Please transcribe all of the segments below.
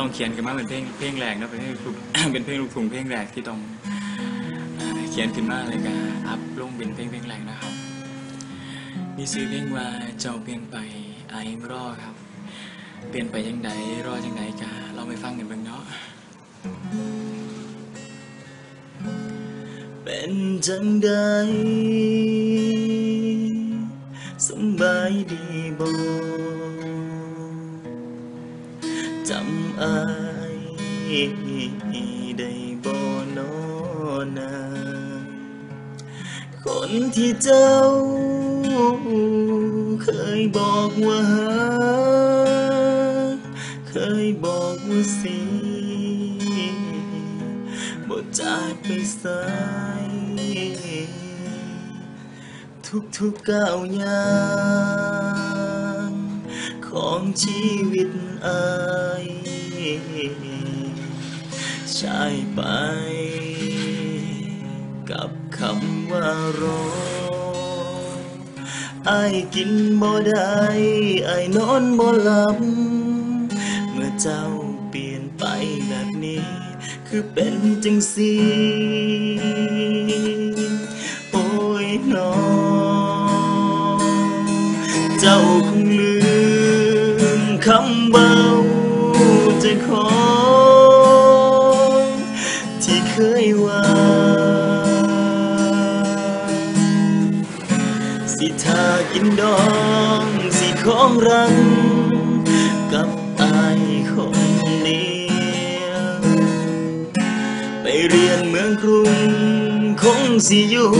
ต้องเขียนกันมาเป็นเพลงเพลงแรกนะเป็นเพลงลูกเป็นเพลงลูกทุ่งเพลงแรกที่ต้องเขียนขึ้นมาเลยกันอัพลงเป็นเพลงเพลงแรกนะครับ มีซื้อเพลงว่าเจ้าเพียงไปไอายยังรอครับ เปลี่ยนไปยังไงรอยังไงกะเราไปฟังกันบิ่งเนาะเป็นจังใดสบายดีบ่ อายได้บ่นอนาคนที่เจ้า เคยบอกว่าหักเคยบอกว่าสียบทจากไปสายทุกทุกก้าวย่างของชีวิตอาย ใช่ไป กับคำว่ารอไอายกินบ่ได้ไอายนอนบ่หลับ เมื่อเจ้าเปลี่ยนไปแบบนี้ คือเป็นจังสีโอ้ยน้องเจ้าคงลืมคำเบาจะขอ กินดองสิของรัง กับอายคนเดียว ไปเรียนเมืองกรุง คงสิยุ่ง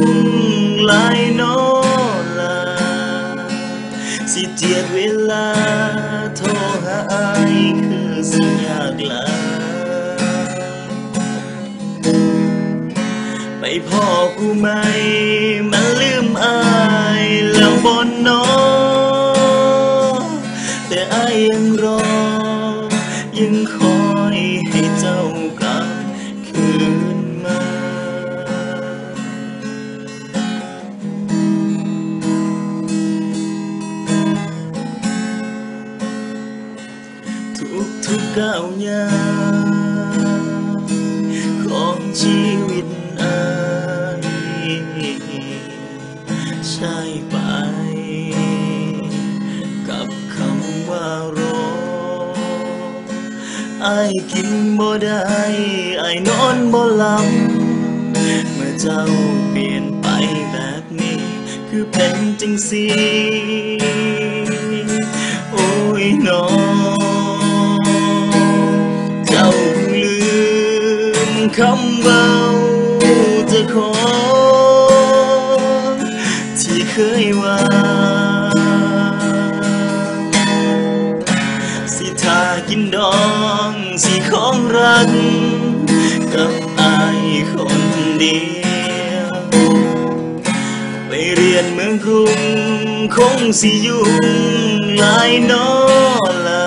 หลายโนอลา สิเจียดเวลา โทรหาอายคือสิยากล พ่อผู้ใหม่มันลืมอายแล้วบนนอแต่อายยังรอ ยังคอยให้เจ้ากลับคืนมา ทุกทุกก้าวย่างของชีวิต ใช่ไป กับคำว่ารอไอายกินบ่ได้ไอายนอนบ่หลับเมื่อเจ้าเปลี่ยนไปแบบนี้ คือเป็นจังสีโอ้ยน้องเจ้าลืมคำเบาจะขอ ยว่า สิทากินดองสิของรัก กับอายคนเดียว ไปเรียนเมืองกรุง คงสิยุ่งหลายนอลา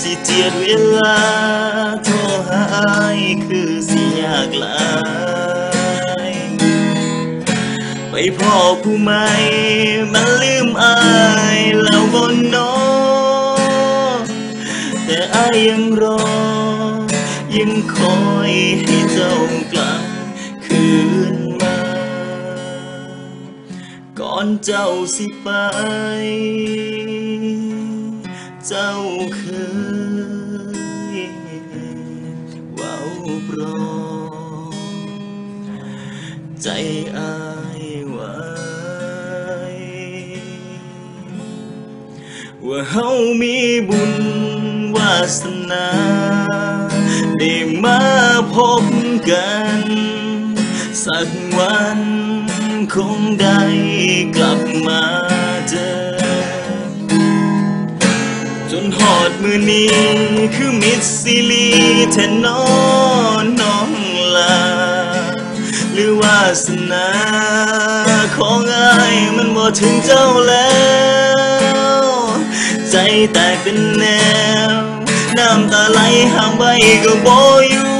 สิเจียดเวลา โทรหาอายคือสิยากลา ไปพ่อผู้ใหม่มันลืมอายแล้วบนนอแต่อายยังรอ ยังคอยให้เจ้ากลับคืนมา ก่อนเจ้าสิไป เจ้าเคยเว้าปรอใจอา ว่าเฮามีบุญวาสนาได้มาพบกัน สักวันคงได้กลับมาเจอ จนหอดมือนี้คือมิดซิลีแทนนอนน้องลา หรือวาสนาของอายมันบ่ถึงเจ้าแล้ว ใจแตกเป็นแนว น้ำตาไหลห้ามไว้ก็บ่อยู่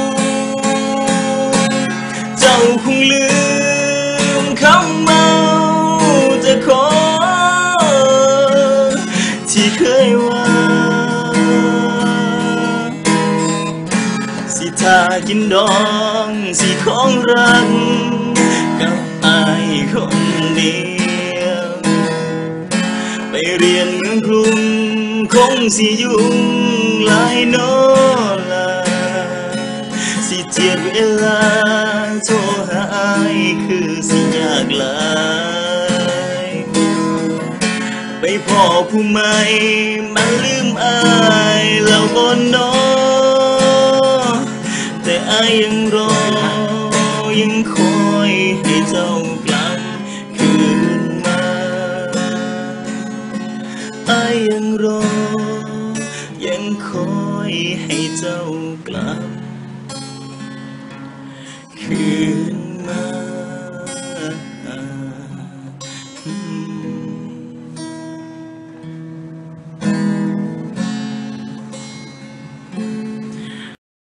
เจ้าคงลืมคำเมาจะขอ ที่เคยว่าถ้ากินดองสีของรักกับอายคนเดียว ไปเรียนเมืองกรุง คงสิยุ่งหลายโนลาสิเจียดเวลาโทรหายคือสิยากหลายไปพ่อผู้ใหม่มันลืมอายแล้วบนนอแต่อายยังรอยังคอยให้เจ้ากลับคืนมาอายยังรอ ยังคอยให้เจ้ากลับ